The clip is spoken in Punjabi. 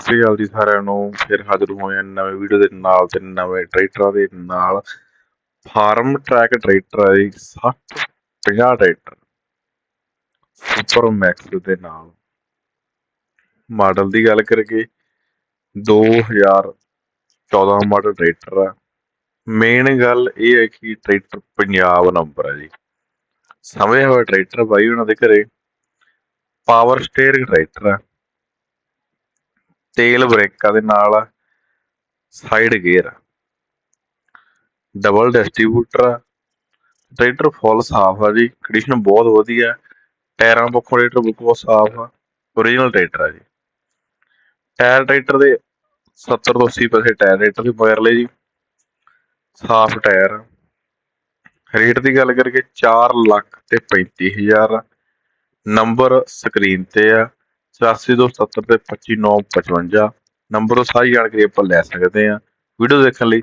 ਸਤਿ ਸ਼੍ਰੀ ਅਕਾਲ ਜੀ ਸਾਰਿਆਂ ਨੂੰ। ਫਿਰ ਹਾਜ਼ਰ ਹੋਏ ਹਾਂ ਨਵੇਂ ਵੀਡੀਓ ਦੇ ਨਾਲ ਤੇ ਨਵੇਂ ਟਰੈਕਟਰਾਂ ਦੇ ਨਾਲ। ਫਾਰਮ ਟਰੈਕ ਟਰੈਕਟਰ ਹੈ ਜੀ 60 50 ਟਰੈਕਟਰ ਸੁਪਰ ਮੈਕਸ ਦੇ ਨਾਲ। ਮਾਡਲ ਦੀ ਗੱਲ ਕਰੀਏ 2014 ਮਾਡਲ ਟਰੈਕਟਰ ਆ ਮੇਨ ਗੱਲ ਇਹ ਹੈ ਕਿ ਟਰੈਕਟਰ ਪੰਜਾਬ ਨੰਬਰ ਹੈ ਜੀ। ਸਮੇਂ ਹੋਇਆ ਟਰੈਕਟਰ ਬਾਈ ਉਹਨਾਂ ਦੇ ਘਰੇ। ਪਾਵਰ ਸਟੀਅਰਿੰਗ ਟਰੈਕਟਰ ਆ ਤੇਲ ਬ੍ਰੇਕਾਂ ਦੇ ਨਾਲ side gear double distributor tractor full ਸਾਫ਼ ਆ ਜੀ। ਕੰਡੀਸ਼ਨ ਬਹੁਤ ਵਧੀਆ। ਟਾਇਰਾਂ ਪੱਖੋਂ ਟਰੈਕਟਰ ਬਿਲਕੁਲ ਸਾਫ਼ ਆ। ਓਰੀਜਨਲ ਟਰੈਕਟਰ ਆ ਜੀ। ਟਾਇਰ ਟਰੈਕਟਰ ਦੇ 70 ਤੋਂ 80% ਟਾਇਰ ਰੇਟਰ ਦੇ ਮਗਰਲੇ ਜੀ। ਸਾਫ਼ ਟਾਇਰ ਰੇਟ ਦੀ ਗੱਲ ਕਰੀਏ 4 ਲੱਖ ਤੇ 35000 ਨੰਬਰ ਸਕਰੀਨ ਤੇ ਆ। 8470 ਤੇ 25955 ਨੰਬਰ ਤੋਂ ਸਾਰੀ ਜਾਣਕਾਰੀ ਆਪਾਂ ਲੈ ਸਕਦੇ ਆ ਵੀਡੀਓ ਦੇਖਣ ਲਈ